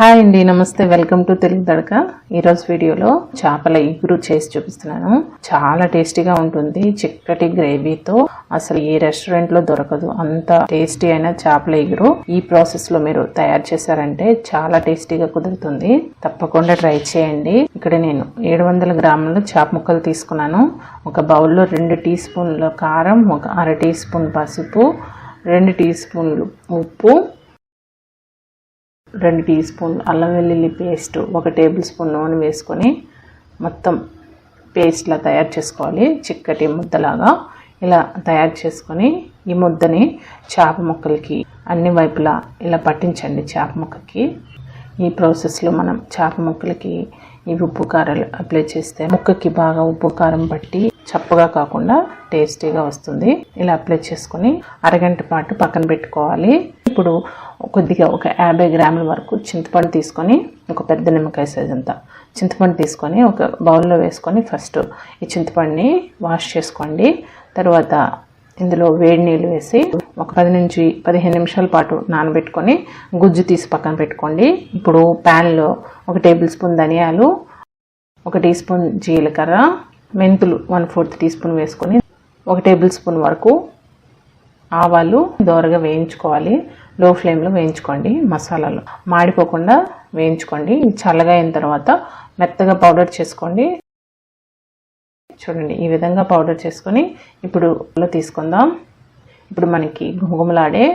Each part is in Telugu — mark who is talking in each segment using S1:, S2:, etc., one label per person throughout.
S1: హాయ్ అండి నమస్తే. వెల్కమ్ టు తెలుగు తడక ఈరోజు వీడియోలో చేపల ఇగురు చేసి చూపిస్తున్నాను. చాలా టేస్టీగా ఉంటుంది. చిక్కటి గ్రేవీతో అసలు ఏ రెస్టారెంట్లో దొరకదు. అంత టేస్టీ అయిన చేపల ఇగురు ఈ ప్రాసెస్లో మీరు తయారు చేశారంటే చాలా టేస్టీగా కుదురుతుంది. తప్పకుండా ట్రై చేయండి. ఇక్కడ నేను ఏడు వందల గ్రాముల చేప ముక్కలు తీసుకున్నాను. ఒక బౌల్లో రెండు టీ స్పూన్ల కారం ఒక అర టీ స్పూన్ పసుపు రెండు టీ స్పూన్లు ఉప్పు రెండు టీ స్పూన్ అల్లం వెల్లుల్లి పేస్ట్ ఒక టేబుల్ స్పూన్ నూనె వేసుకొని మొత్తం పేస్ట్లా తయారు చేసుకోవాలి. చిక్కటి ముద్దలాగా ఇలా తయారు చేసుకొని ఈ ముద్దని చేప ముక్కలకి అన్ని వైపులా ఇలా పట్టించండి చేప ముక్కకి. ఈ ప్రాసెస్లో మనం చేప ముక్కలకి ఈ ఉప్పు కారాలు అప్లై చేస్తే ముక్కకి బాగా ఉప్పు కారం పట్టి చప్పగా కాకుండా టేస్టీగా వస్తుంది. ఇలా అప్లై చేసుకొని అరగంట పాటు పక్కన పెట్టుకోవాలి. ఇప్పుడు కొద్దిగా ఒక యాభై గ్రాముల వరకు చింతపండు తీసుకొని ఒక పెద్ద నిమ్మకాయ సైజ్ అంతా చింతపండు తీసుకొని ఒక బౌల్లో వేసుకొని ఫస్ట్ ఈ చింతపండుని వాష్ చేసుకోండి. తర్వాత ఇందులో వేడి నీళ్ళు వేసి ఒక పది నుంచి పదిహేను నిమిషాల పాటు నానబెట్టుకొని గుజ్జు తీసి పక్కన పెట్టుకోండి. ఇప్పుడు ప్యాన్లో ఒక టేబుల్ స్పూన్ ధనియాలు ఒక టీ స్పూన్ జీలకర్ర మెంతులు వన్ ఫోర్త్ టీ స్పూన్ వేసుకొని ఒక టేబుల్ స్పూన్ వరకు ఆవాలు దోరగా వేయించుకోవాలి. లో ఫ్లేమ్లో వేయించుకోండి మసాలాలు. మాడిపోకుండా వేయించుకోండి. చల్లగా అయిన తర్వాత మెత్తగా పౌడర్ చేసుకోండి. చూడండి ఈ విధంగా పౌడర్ చేసుకొని ఇప్పుడు తీసుకుందాం. ఇప్పుడు మనకి గుమగుమలాడే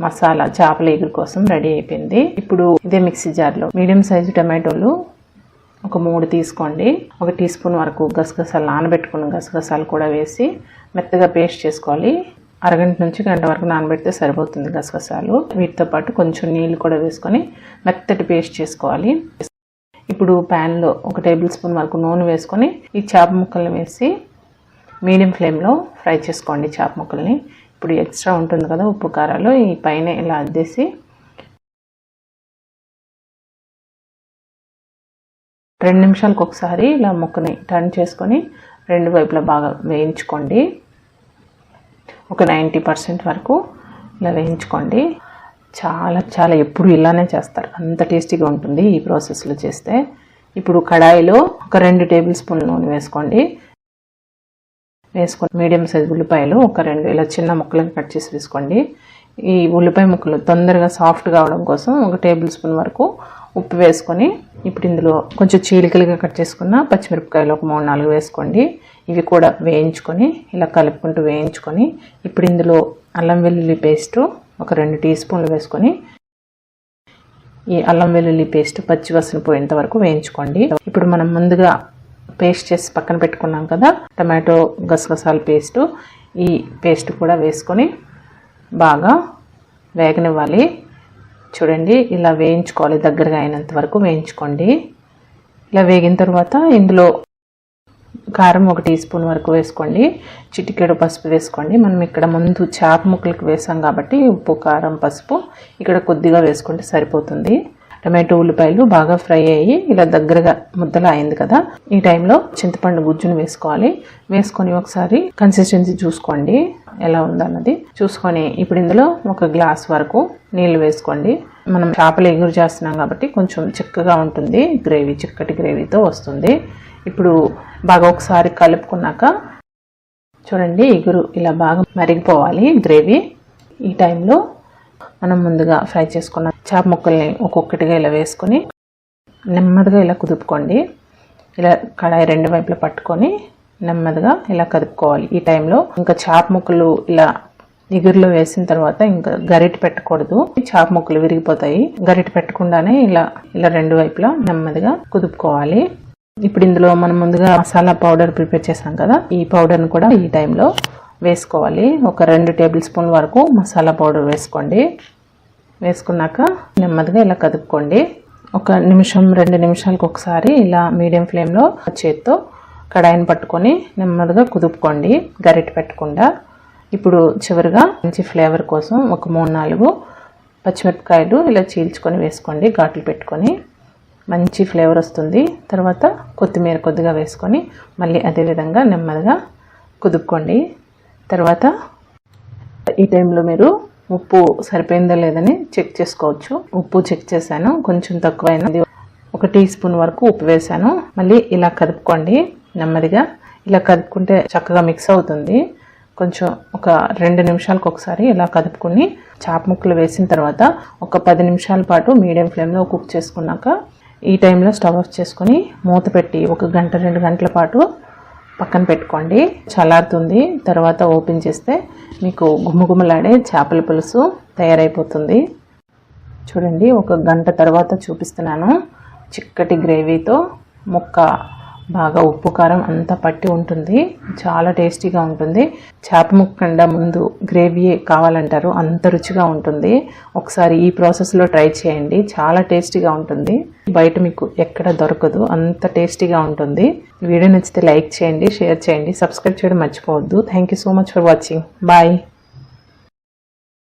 S1: మసాలా చేపల ఎగురు కోసం రెడీ అయిపోయింది. ఇప్పుడు ఇదే మిక్సీ జార్లో మీడియం సైజు టమాటోలు ఒక మూడు తీసుకోండి. ఒక టీ స్పూన్ వరకు గసగసాలు నానబెట్టుకున్న గసగసాలు కూడా వేసి మెత్తగా పేస్ట్ చేసుకోవాలి. అరగంట నుంచి గంట వరకు నానబెడితే సరిపోతుంది గసగసాలు. వీటితో పాటు కొంచెం నీళ్ళు కూడా వేసుకొని మెత్తటి పేస్ట్ చేసుకోవాలి. ఇప్పుడు ప్యాన్లో ఒక టేబుల్ స్పూన్ వరకు నూనె వేసుకొని ఈ చేప ముక్కల్ని వేసి మీడియం ఫ్లేమ్లో ఫ్రై చేసుకోండి చేప ముక్కల్ని. ఇప్పుడు ఎక్స్ట్రా ఉంటుంది కదా ఉప్పు కారాలు ఈ పైన ఇలా అద్దేసి రెండు నిమిషాలకు ఒకసారి ఇలా ముక్కని టర్న్ చేసుకొని రెండు వైపులా బాగా వేయించుకోండి. ఒక నైంటీ పర్సెంట్ వరకు ఇలా వేయించుకోండి. చాలా చాలా ఎప్పుడు ఇలానే చేస్తారు. అంత టేస్టీగా ఉంటుంది ఈ ప్రాసెస్లో చేస్తే. ఇప్పుడు కడాయిలో ఒక రెండు టేబుల్ స్పూన్ నూనె వేసుకోండి. వేసుకొని మీడియం సైజ్ ఉల్లిపాయలు ఒక రెండు ఇలా చిన్న ముక్కలను కట్ చేసి వేసుకోండి. ఈ ఉల్లిపాయ ముక్కలు తొందరగా సాఫ్ట్ కావడం కోసం ఒక టేబుల్ స్పూన్ వరకు ఉప్పు వేసుకొని ఇప్పుడు ఇందులో కొంచెం చీలికలుగా కట్ చేసుకున్న పచ్చిమిరపకాయలు ఒక మూడు నాలుగు వేసుకోండి. ఇవి కూడా వేయించుకొని ఇలా కలుపుకుంటూ వేయించుకొని ఇప్పుడు ఇందులో అల్లం వెల్లుల్లి పేస్టు ఒక రెండు టీ స్పూన్లు వేసుకొని ఈ అల్లం వెల్లుల్లి పేస్ట్ పచ్చివసన పోయేంత వరకు వేయించుకోండి. ఇప్పుడు మనం ముందుగా పేస్ట్ చేసి పక్కన పెట్టుకున్నాం కదా టమాటో గసగసాల పేస్టు ఈ పేస్ట్ కూడా వేసుకొని బాగా వేగనివ్వాలి. చూడండి ఇలా వేయించుకోవాలి దగ్గరగా అయినంత వరకు వేయించుకోండి. ఇలా వేగిన తర్వాత ఇందులో కారం ఒక టీ స్పూన్ వరకు వేసుకోండి. చిటికెడు పసుపు వేసుకోండి. మనం ఇక్కడ ముందు చేప ముక్కలకు వేసాం కాబట్టి ఉప్పు కారం పసుపు ఇక్కడ కొద్దిగా వేసుకుంటే సరిపోతుంది. టమాటో ఉల్లిపాయలు బాగా ఫ్రై అయ్యి ఇలా దగ్గరగా ముద్దలా అయింది కదా. ఈ టైంలో చింతపండు గుజ్జును వేసుకోవాలి. వేసుకొని ఒకసారి కన్సిస్టెన్సీ చూసుకోండి. ఎలా ఉందన్నది చూసుకొని ఇప్పుడు ఇందులో ఒక గ్లాస్ వరకు నీళ్ళు వేసుకోండి. మనం చేపలు ఎగురు చేస్తున్నాం కాబట్టి కొంచెం చిక్కగా ఉంటుంది. గ్రేవీ చిక్కటి గ్రేవీతో వస్తుంది. ఇప్పుడు బాగా ఒకసారి కలుపుకున్నాక చూడండి ఎగురు ఇలా బాగా మరిగిపోవాలి గ్రేవీ. ఈ టైంలో మనం ముందుగా ఫ్రై చేసుకున్న చేప ముక్కల్ని ఒక్కొక్కటిగా ఇలా వేసుకొని నెమ్మదిగా ఇలా కుదుపుకోండి. ఇలా కడాయి రెండు వైపులా పట్టుకొని నెమ్మదిగా ఇలా కదుపుకోవాలి. ఈ టైంలో ఇంకా చేప ముక్కలు ఇలా ఎగురులో వేసిన తర్వాత ఇంకా గరిట పెట్టకూడదు. చేప ముక్కలు విరిగిపోతాయి. గరిట పెట్టకుండానే ఇలా ఇలా రెండు వైపులా నెమ్మదిగా కుదుపుకోవాలి. ఇప్పుడు ఇందులో మనం ముందుగా మసాలా పౌడర్ ప్రిపేర్ చేసాం కదా ఈ పౌడర్ని కూడా ఈ టైంలో వేసుకోవాలి. ఒక రెండు టేబుల్ స్పూన్ వరకు మసాలా పౌడర్ వేసుకోండి. వేసుకున్నాక నెమ్మదిగా ఇలా కదుపుకోండి. ఒక నిమిషం రెండు నిమిషాలకు ఒకసారి ఇలా మీడియం ఫ్లేమ్లో చేత్తో కడాయిని పట్టుకొని నెమ్మదిగా కుదుపుకోండి. గరిటె పెట్టకుండా. ఇప్పుడు చివరిగా మంచి ఫ్లేవర్ కోసం ఒక మూడు నాలుగు పచ్చిమిరపకాయలు ఇలా చీల్చుకొని వేసుకోండి. ఘాట్లు పెట్టుకొని మంచి ఫ్లేవర్ వస్తుంది. తర్వాత కొత్తిమీర కొద్దిగా వేసుకొని మళ్ళీ అదేవిధంగా నెమ్మదిగా కుదుపుకోండి. తర్వాత ఈ టైంలో మీరు ఉప్పు సరిపోయిందో లేదని చెక్ చేసుకోవచ్చు. ఉప్పు చెక్ చేశాను కొంచెం తక్కువైనది ఒక టీ స్పూన్ వరకు ఉప్పు వేశాను. మళ్ళీ ఇలా కదుపుకోండి నెమ్మదిగా. ఇలా కదుపుకుంటే చక్కగా మిక్స్ అవుతుంది. కొంచెం ఒక రెండు నిమిషాలకు ఒకసారి ఇలా కదుపుకుని చాప ముక్కలు వేసిన తర్వాత ఒక పది నిమిషాల పాటు మీడియం ఫ్లేమ్లో కుక్ చేసుకున్నాక ఈ టైంలో స్టవ్ ఆఫ్ చేసుకొని మూత పెట్టి ఒక గంట రెండు గంటల పాటు పక్కన పెట్టుకోండి. చల్లారుతుంది. తర్వాత ఓపెన్ చేస్తే మీకు గుమ్మగుమ్మలాడే చేపల పులుసు తయారైపోతుంది. చూడండి ఒక గంట తర్వాత చూపిస్తున్నాను. చిక్కటి గ్రేవీతో ముక్క బాగా ఉప్పు కారం అంతా పట్టి ఉంటుంది. చాలా టేస్టీగా ఉంటుంది. చేప ముక్క ముందు గ్రేవీ కావాలంటారు. అంత రుచిగా ఉంటుంది. ఒకసారి ఈ ప్రాసెస్లో ట్రై చేయండి. చాలా టేస్టీగా ఉంటుంది. బయట మీకు ఎక్కడ దొరకదు. అంత టేస్టీగా ఉంటుంది. వీడియో నచ్చితే లైక్ చేయండి షేర్ చేయండి సబ్స్క్రైబ్ చేయడం మర్చిపోవద్దు. Thank you so much for watching bye